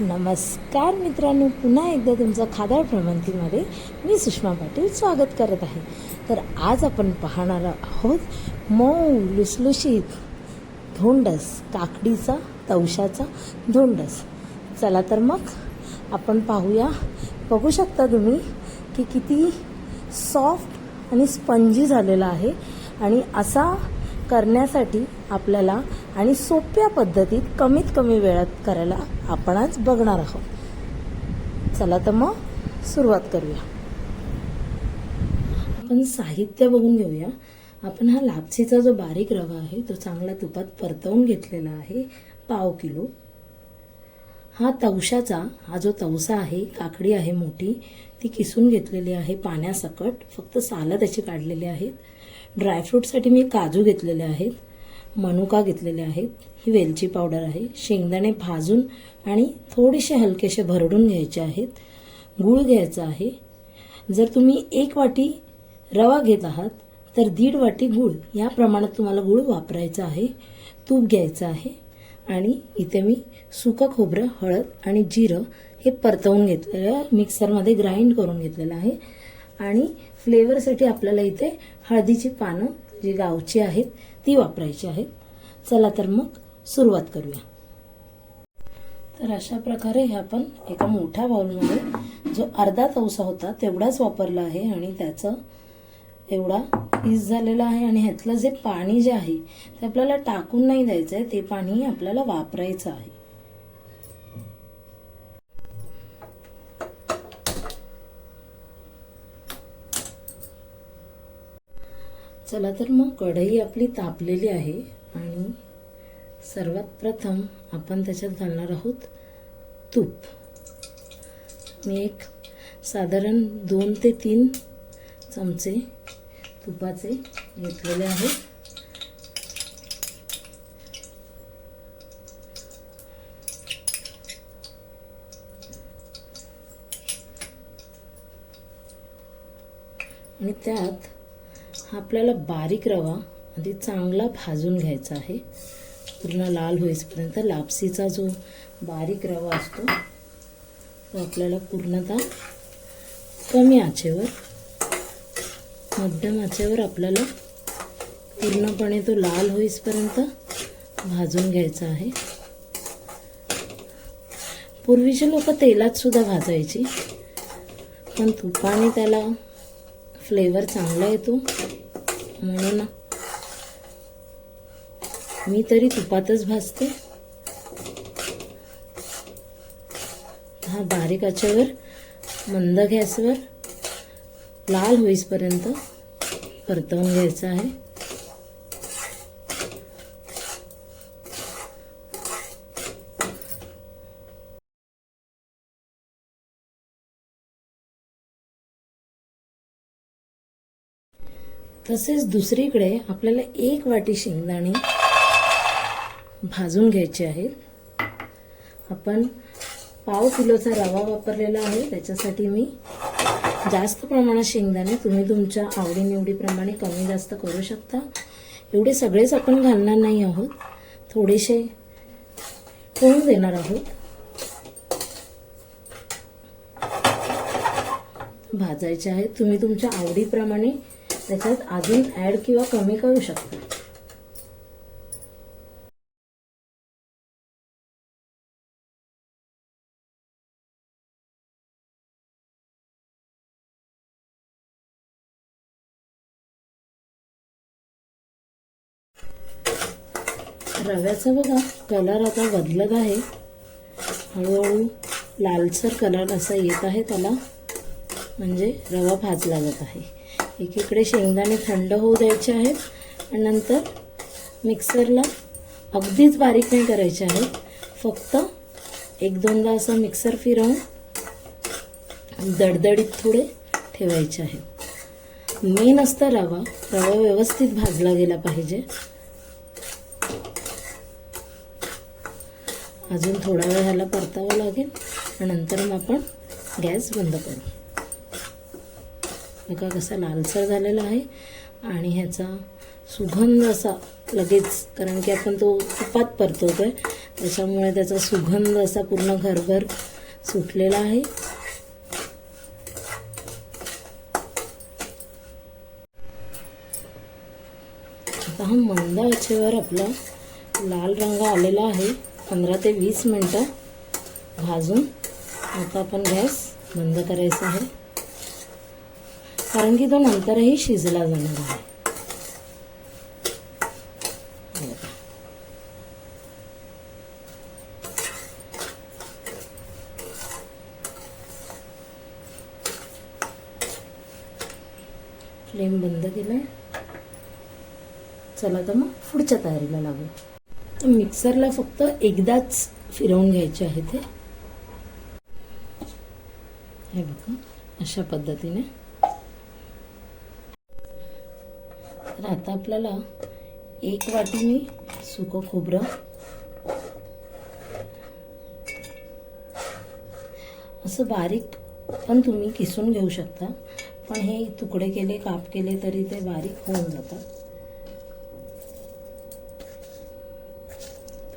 नमस्कार मित्रांनो पुन्हा एकदा तुमचं खादळ भ्रमंतीमध्ये मी सुषमा पाटील स्वागत करत आहे. तर आज आपण पाहणार आहोत मऊ लुसलुशीत धोंडस काकडीचा तवशाचा धोंडस. चला तर मग आपण पाहूया. बघू शकता तुम्ही की किती सॉफ्ट आणि स्पंजी झालेला आहे आणि असा करण्यासाठी आपल्याला आणि सोप्या पद्धतीत कमीत कमी वेळात करायला आपण आज बघणार आहोत. चला तर मग सुरुवात करूया. आपण साहित्य बघून घेऊया. आपण हा लापसीचा जो बारीक रवा आहे तो चांगला तुपात परतवून घेतलेला आहे पाव किलो. हा तवशाचा हा जो तवसा आहे काकडी आहे मोठी ती किसून घेतलेली आहे पाण्यासकट. फक्त सालं त्याची काढलेली आहेत. ड्रायफ्रूटसाठी मी काजू घेतलेले आहेत. मनुका घेतलेले आहेत ही वेलची पावडर आहे. शेंगदाणे भाजून आणि थोडेसे हलकेसे भरडून घ्यायचे आहेत. गूळ घ्यायचा आहे. जर तुम्ही एक वाटी रवा घेत आहात तर दीड वाटी गूळ. या प्रमाणात तुम्हाला गूळ वापरायचा आहे. तूप घ्यायचं आहे. आणि इथे मी सुकं खोबरं हळद आणि जिरं हे परतवून घेतलेलं मिक्सरमध्ये ग्राइंड करून घेतलेलं आहे. आणि फ्लेवरसाठी आपल्याला इथे हळदीची पानं जी गावची आहेत ती वापरायची आहेत. चला तर मग सुरुवात करूया. तर अशा प्रकारे हे आपण एका मोठ्या बाउलमध्ये जो अर्धा तवसा होता तेवढाच वापरला आहे आणि त्याचं एवढा पीस झालेला आहे आणि ह्यातलं जे पाणी जे आहे ते आपल्याला टाकून नाही द्यायचं आहे ते पाणी आपल्याला वापरायचं आहे. चला तर मग कढई आपली तापलेली आहे आणि सर्वात प्रथम आपण त्याच्यात घालणार आहोत तूप. मी एक साधारण दोन ते तीन चमचे तुपाचे घेतलेले आहेत. आणि त्यात आपल्याला बारीक रवा आधी चांगला भाजून घ्यायचा आहे. पूर्ण लाल होईपर्यंत लापसीचा जो बारीक रवा असतो तो आपल्याला पूर्णतः कमी आचेवर मध्यम आचेवर आपल्याला पूर्णपणे तो लाल होईपर्यंत भाजून घ्यायचा आहे. पूर्वीचे लोक तेलातसुद्धा भाजायची पण तुपाने त्याला फ्लेवर चांगला येतो. म्हणून मी तरी तुपातच भाजते. हा बारीक आचेवर मंद गॅसवर लाल होईपर्यंत परतवून घ्यायचं आहे. तसेच दुसरीकडे आपल्याला एक वाटी शेंगदाणे भाजून घ्यायचे आहेत. आपण पाव किलोचा रवा वापरलेला आहे. त्याच्यासाठी मी जास्त प्रमाणात शेंगदाणे तुम्ही तुमच्या आवडीनिवडीप्रमाणे कमी जास्त करू शकता. एवढे सगळेच आपण घालणार नाही आहोत. थोडेसे होऊन देणार आहोत. भाजायचे आहेत. तुम्ही तुमच्या आवडीप्रमाणे त्याच्यात अजून ऍड किंवा कमी करू शकता. रव्याचा बघा कलर आता बदलत आहे. हळूहळू लालसर कलर असा येत आहे त्याला. म्हणजे रवा भाजला जात आहे. एकीकडे शेंगदाणे थंड होऊ द्यायचे आहेत आणि नंतर मिक्सरला अगदीच बारीक नाही करायचे आहेत. फक्त एक दोनदा असं मिक्सर फिरवून दडदडीत थोडे ठेवायचे आहेत. मेन असतं रवा रवा व्यवस्थित भाजला गेला पाहिजे. अजून थोडा वेळ ह्याला परतावं लागेल आणि नंतर मग आपण गॅस बंद करू. बघा कसा लालसर झालेला आहे आणि ह्याचा सुगंध असा लगेच कारण की आपण तो तुपात परतवतोय त्याच्यामुळे त्याचा सुगंध असा पूर्ण घरभर सुटलेला आहे. आता हा मंद आचेवर आपला लाल रंग आलेला आहे. पंधरा ते वीस मिनटं भाजून आता आपण गॅस बंद करायचा आहे. कारण की तो नंतरही शिजला जाणार आहे. फ्लेम बंद केलाय. चला तर मग पुढच्या तयारीला लागू. तर मिक्सरला फक्त एकदाच फिरवून घ्यायचे आहे ते. हे बघा अशा पद्धतीने तर आता आपल्याला एक वाटी मी सुकं खोबरं. असं बारीक पण तुम्ही किसून घेऊ शकता. पण हे तुकडे केले काप केले तरी ते बारीक होऊन जातात.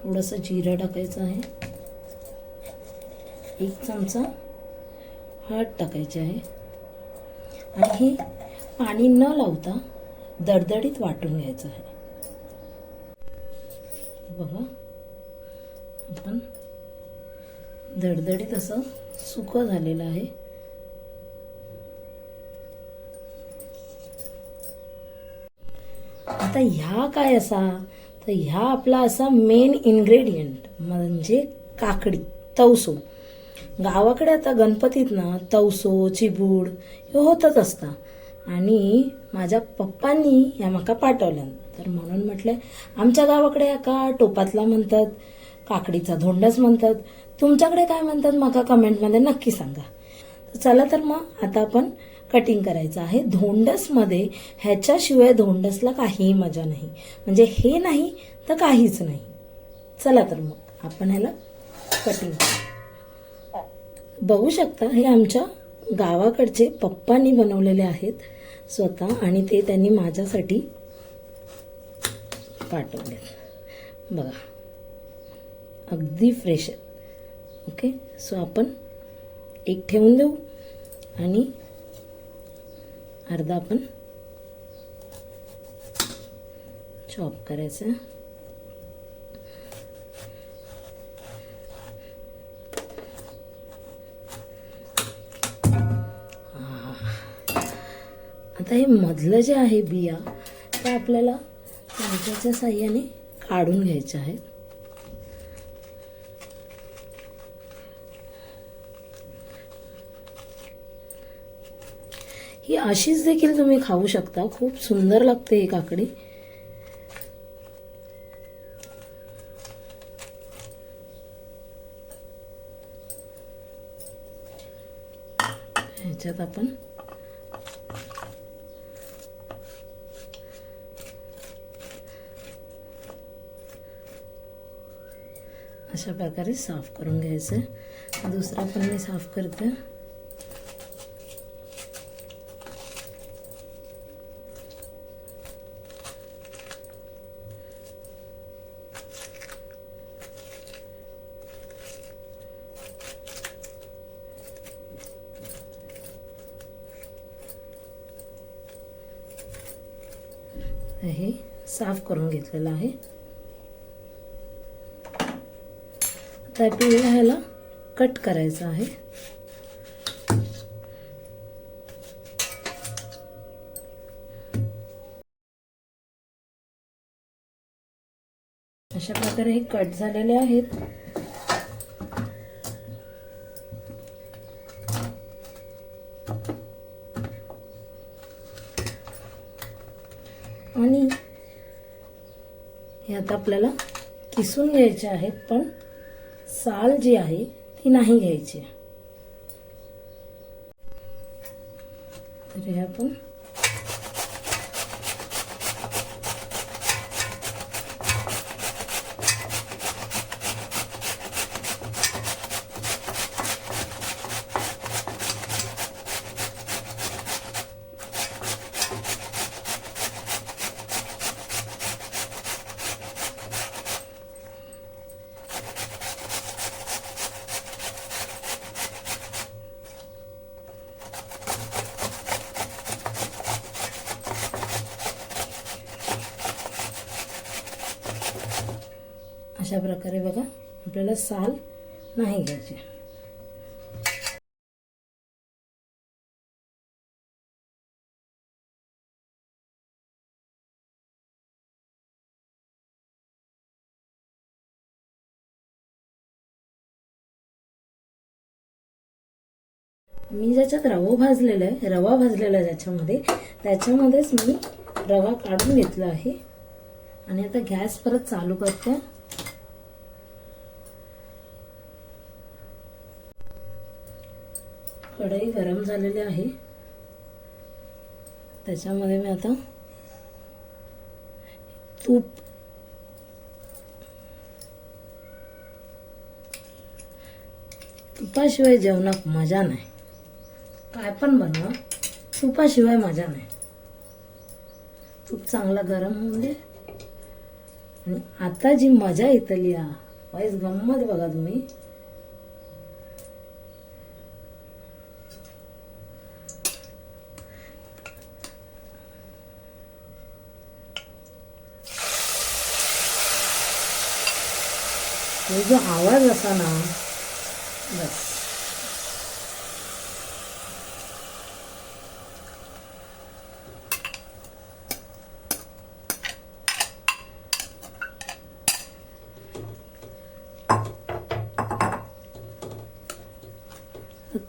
थोडंसं जिरं टाकायचं आहे. एक चमचा हळद टाकायची आहे. आणि हे पाणी न लावता दडदडीत वाटून घ्यायचं आहे. बघा. आपण दडदडीत असं सुकं झालेलं आहे. आता ह्या काय असा? तर ह्या आपला असा मेन इन्ग्रेडियंट म्हणजे काकडी तवसो. गावाकडे आता गणपतीत ना तवसो चिबूड हे होतच असतात आणि माझ्या पप्पांनी ह्या म्हाका पाठवल्यान तर म्हणून म्हटलं आमच्या गावाकडे एका टोपातला म्हणतात काकडीचा धोंडच म्हणतात. तुमच्याकडे काय म्हणतात मका कमेंटमध्ये नक्की सांगा. चला तर मग आता आपण कटिंग करायचं आहे. धोंडसमध्ये ह्याच्याशिवाय धोंडसला काहीही मजा नाही. म्हणजे हे नाही तर काहीच नाही. चला तर मग आपण ह्याला कटिंग करू. बघू शकता हे आमच्या गावाकडचे पप्पांनी बनवलेले आहेत. स्वतः आणि ते त्यांनी माझ्यासाठी पाठवलेत बघा. अगदी फ्रेश आहेत. ओके सो आपण एक ठेवून देऊ आणि अर्धा आपण चॉप करायचं. आता हे मधलं जे आहे बिया ते आपल्याला चमच्याच्या साह्याने काढून घ्यायच्या आहेत ही अशीच देखील तुम्ही खाऊ शकता. खूप सुंदर लागते ही काकडी. ह्याच्यात आपण अशा प्रकारे साफ़ करून घ्यायचं दुसरा मी साफ़ करते साफ़ करून घेतलेलं आहे त्या पिवळ्या ह्याला कट करायचं आहे. अशा प्रकारे हे कट झालेले आहेत. आणि हे आता आपल्याला किसून घ्यायचे आहेत पण साल जी आहे ती नाही घ्यायची. तर हे आपण अशा प्रकारे बघा आपल्याला साल नाही घ्यायचे. मी ज्याच्यात रवा भाजलेला आहे रवा भाजलेला आहे ज्याच्यामध्ये त्याच्यामध्येच मी रवा काढून घेतला आहे. आणि आता गॅस परत चालू करते. कढई गरम झालेली आहे. त्याच्यामध्ये मी आता तूप तुपाशिवाय जेवणात मजा नाही. काय पण बनवा तुपाशिवाय मजा नाही. तूप चांगला गरम होऊन दे. आणि आता जी मजा येतली आ वाईस गंमत बघा तुम्ही. आणि जो आवाज असा ना बस.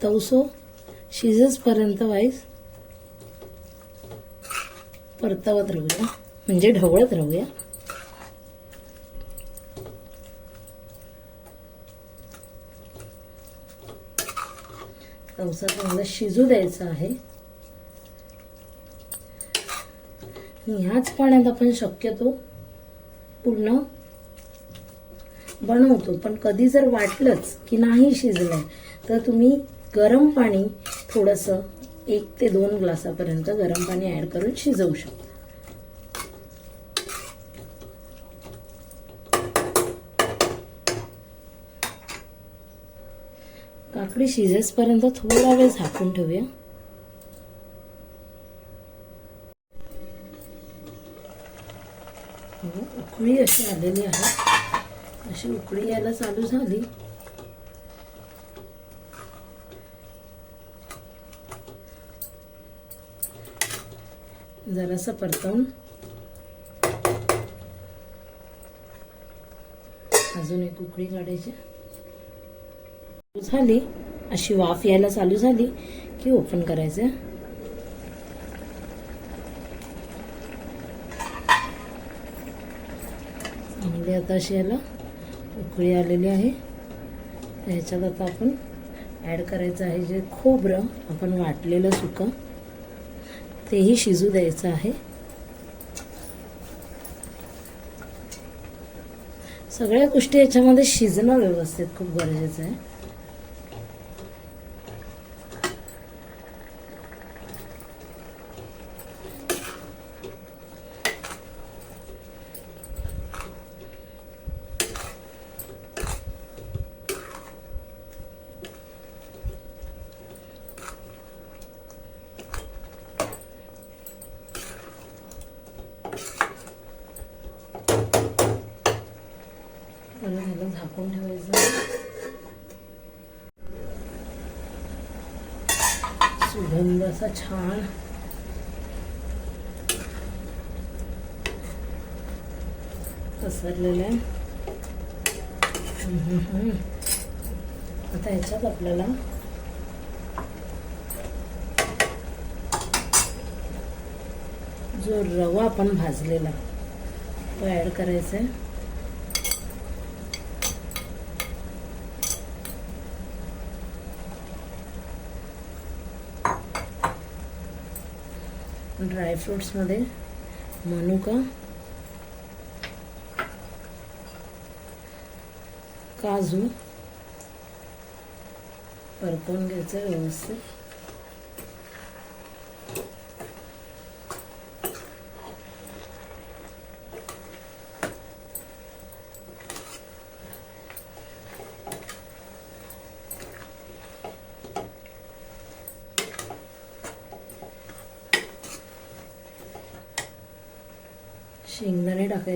तवसो शिजेसपर्यंत वाईस परतवत राहूया म्हणजे ढवळत राहूया. तवसा चांगला शिजू द्यायचा आहे. ह्याच पाण्यात आपण शक्यतो पूर्ण बनवतो. पण कधी जर वाटलंच की नाही शिजलंय तर तुम्ही गरम पाणी थोडंसं एक ते दोन ग्लासापर्यंत गरम पाणी ऍड करून शिजवू शकता. काकडी शिजेसपर्यंत थोडा वेळ झाकून ठेवूया. उकळी अशी आलेली आहे. अशी उकळी यायला चालू झाली. जरासं परतवून. अजून एक उकळी काढायची. झाली. अशी वाफ यायला चालू झाली की ओपन करायचं. चांगली आता अशी याला उकळी आलेली आहे. ह्याच्यात आता आपण ॲड करायचं आहे जे खोबरं आपण वाटलेलं सुकं तेही शिजू द्यायचं आहे. सगळ्या गोष्टी याच्यामध्ये शिजणं व्यवस्थित खूप गरजेचं आहे. मला झालं झाकून ठेवायचं सुगंध असा छान पसरलेलं आहे. आता ह्याच्यात आपल्याला जो रवा आपण भाजलेला तो ॲड करायचा आहे. ड्रायफ्रुट्समध्ये मनुका काजू परतवून घ्यायचं व्यवस्थित.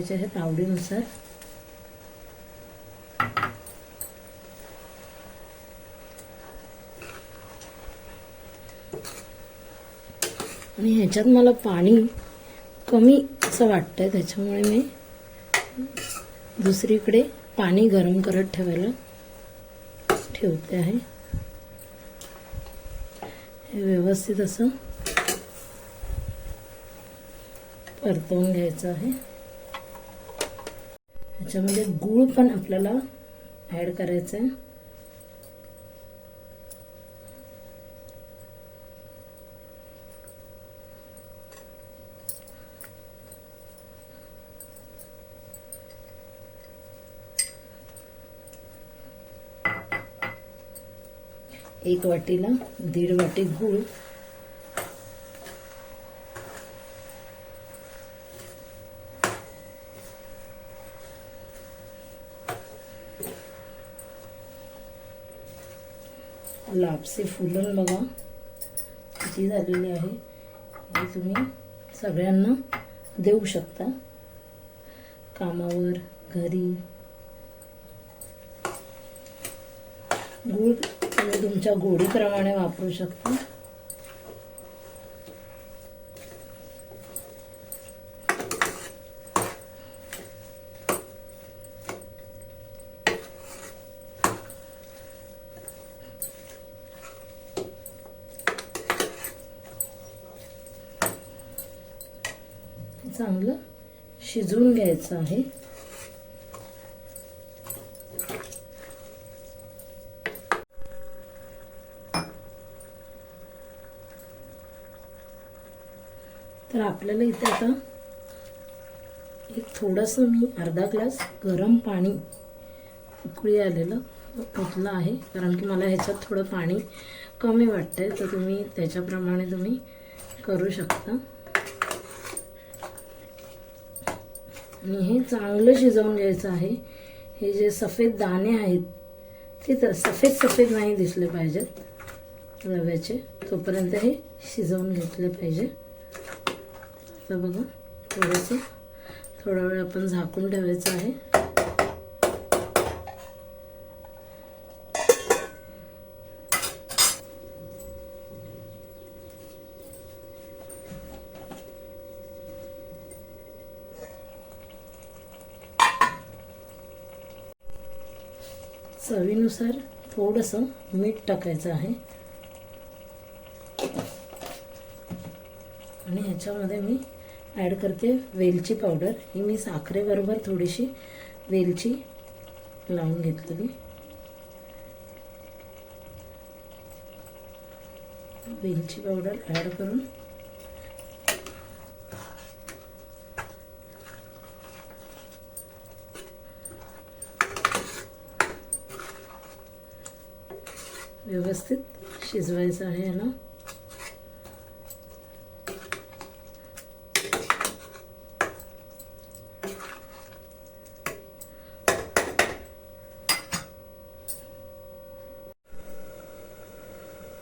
घालायचे आहेत आवडीनुसार. आणि ह्याच्यात मला पाणी कमी असं वाटतंय त्याच्यामुळे मी दुसरीकडे पाणी गरम करत ठेवायला ठेवते आहे. हे व्यवस्थित असं परतवून घ्यायचं आहे. याच्यामध्ये गूळ पण आपल्याला ॲड करायचं आहे एक वाटीला दीड वाटी गूळ. लापसी फुलून बघा. किती झालेली आहे. हे तुम्ही सगळ्यांना देऊ शकता. कामावर घरी. गूळ तुम्ही तुमच्या गोडीप्रमाणे वापरू शकता. घ्यायचं आहे. तर आपल्याला इथे आता एक थोडंसं मी अर्धा ग्लास गरम पाणी उकळी आलेलं ओतलं आहे? कारण की मला ह्याच्यात थोडं पाणी कमी वाटतंय तर तुम्ही त्याच्याप्रमाणे तुम्ही करू शकता. आणि हे चांगलं शिजवून घ्यायचं आहे. हे जे सफेद दाणे आहेत ते तर सफेद सफेद नाही दिसले पाहिजेत रव्याचे. तोपर्यंत हे शिजवून घेतले पाहिजे. आता बघा थोडंसं थोडा वेळ आपण झाकून ठेवायचं आहे. चवीनुसार थोडंसं मीठ टाकायचं आहे. आणि ह्याच्यामध्ये मी ॲड करते वेलची पावडर ही मी साखरेबरोबर थोडीशी वेलची लावून घेतलेली वेलची पावडर ॲड करून व्यवस्थित शिजवायचं आहे याला.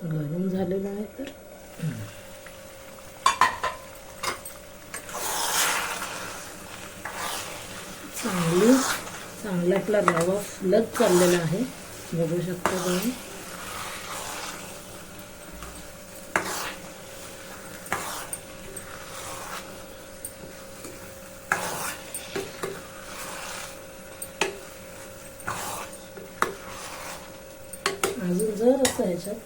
गरम झालेलं आहे तर. चांगली चांगला आपला रवा फुलत चाललेला आहे. बघू शकता तुम्ही अजून जर असं ह्याच्यात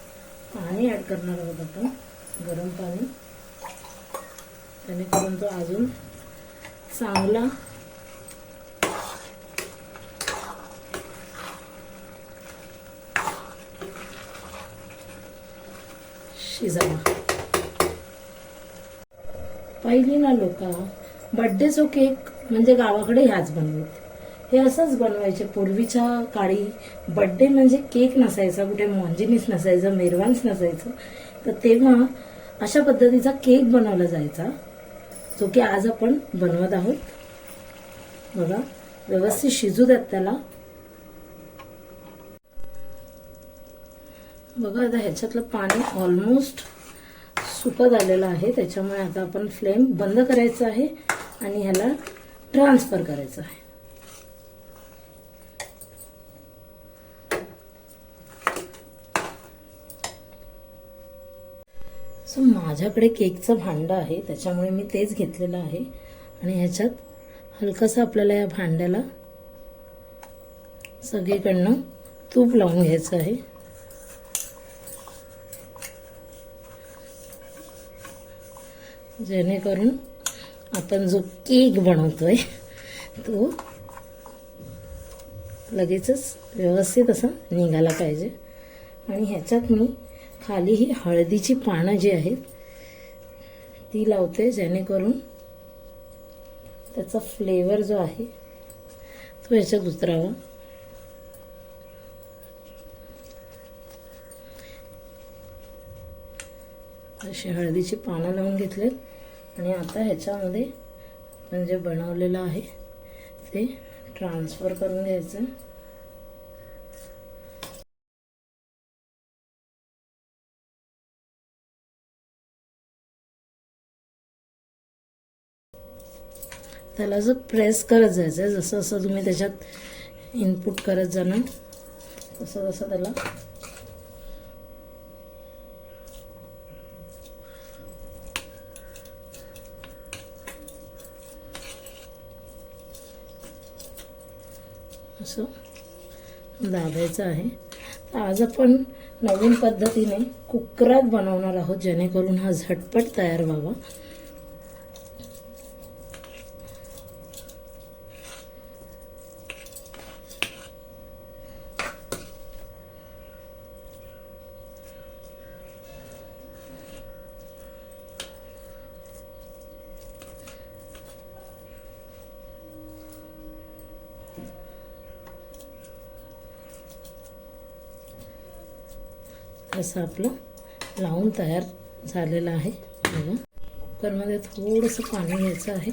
पाणी ॲड करणार आहोत आपण. गरम पाणी. जेणेकरून तो अजून चांगला शिजावा. पहिली ना लोक बड्डेचो केक म्हणजे गावाकडे ह्याच बनवत हे असंच बनवायचे. पूर्वीच्या काळी बड्डे म्हणजे केक नसायचा कुठे मॉन्जिनीस नसायचं मेरवान्स नसायचं. तर तेव्हा अशा पद्धतीचा केक बनवला जायचा जो की आज आपण बनवत आहोत. बघा व्यवस्थित शिजू द्यात त्याला. बघा आता ह्याच्यातलं पाणी ऑलमोस्ट सुकत आलेलं आहे. त्याच्यामुळे आता आपण फ्लेम बंद करायचं आहे आणि ह्याला ट्रान्सफर करायचं आहे. सो माझ्याकडे केकचं भांडं आहे त्याच्यामुळे मी तेच घेतलेलं आहे. आणि ह्याच्यात हलकंसं आपल्याला या भांड्याला सगळीकडनं तूप लावून घ्यायचं आहे. जेणेकरून आपण जो केक बनवतोय तो लगेचच व्यवस्थित असा निघाला पाहिजे. आणि ह्याच्यात मी खाली ही हळदीची पानं जी आहेत ती लावते जेणेकरून त्याचा फ्लेवर जो आहे तो ह्याच्यात उतरावा. अशी हळदीची पानं लावून घेतलेत. आणि आता ह्याच्यामध्ये आपण जे बनवलेलं आहे ते ट्रान्सफर करून घ्यायचं. त्याला असं प्रेस करत जायचं आहे. जसं जसं तुम्ही त्याच्यात इनपुट करत जाणार तसं तसं त्याला असं दाबायचं आहे. आज आपण नवीन पद्धतीने कुकरात बनवणार आहोत जेणेकरून हा झटपट तयार व्हावा. असं आपलं लावून तयार झालेलं आहे बघा. कुकरमध्ये थोडंसं पाणी घ्यायचं आहे.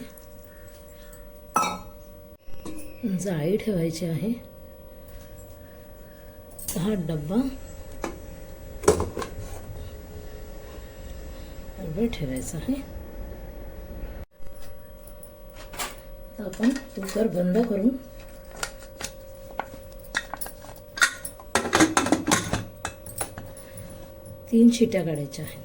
जाळी ठेवायची आहे. हा डब्बा डब्बा ठेवायचा आहे. आपण कुकर बंद करून तीन शिट्या काढायच्या आहेत.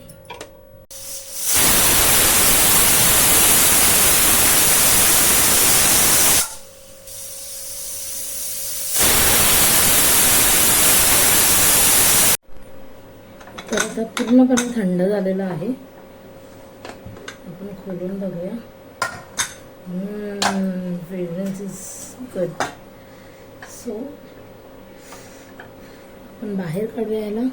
तर आता पूर्णपणे थंड झालेलं आहे. आपण खोलून बघूया. फ्रेग्रन्स इज गुड सो आपण बाहेर काढूया याला.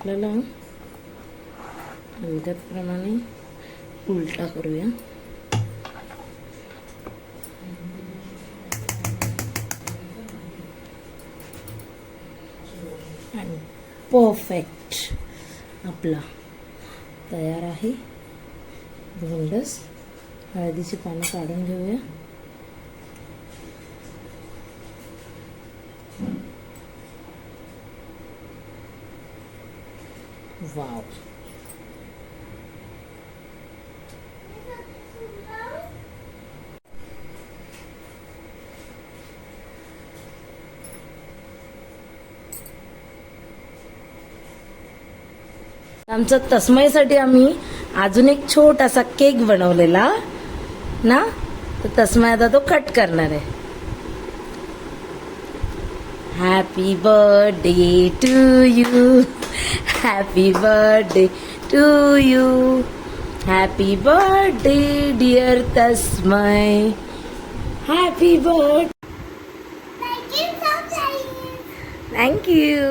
आपल्याला त्याप्रमाणे उलटा करूया. आणि परफेक्ट आपला तयार आहे. गोंडस हळदीची पानं काढून घेऊया. वाव आमचं तस्मयसाठी आम्ही अजून एक छोटासा केक बनवलेला ना? तर तस्मय आता तो कट करणार आहे. Happy birthday to you happy birthday to you happy birthday dear Tasmay happy birthday thank you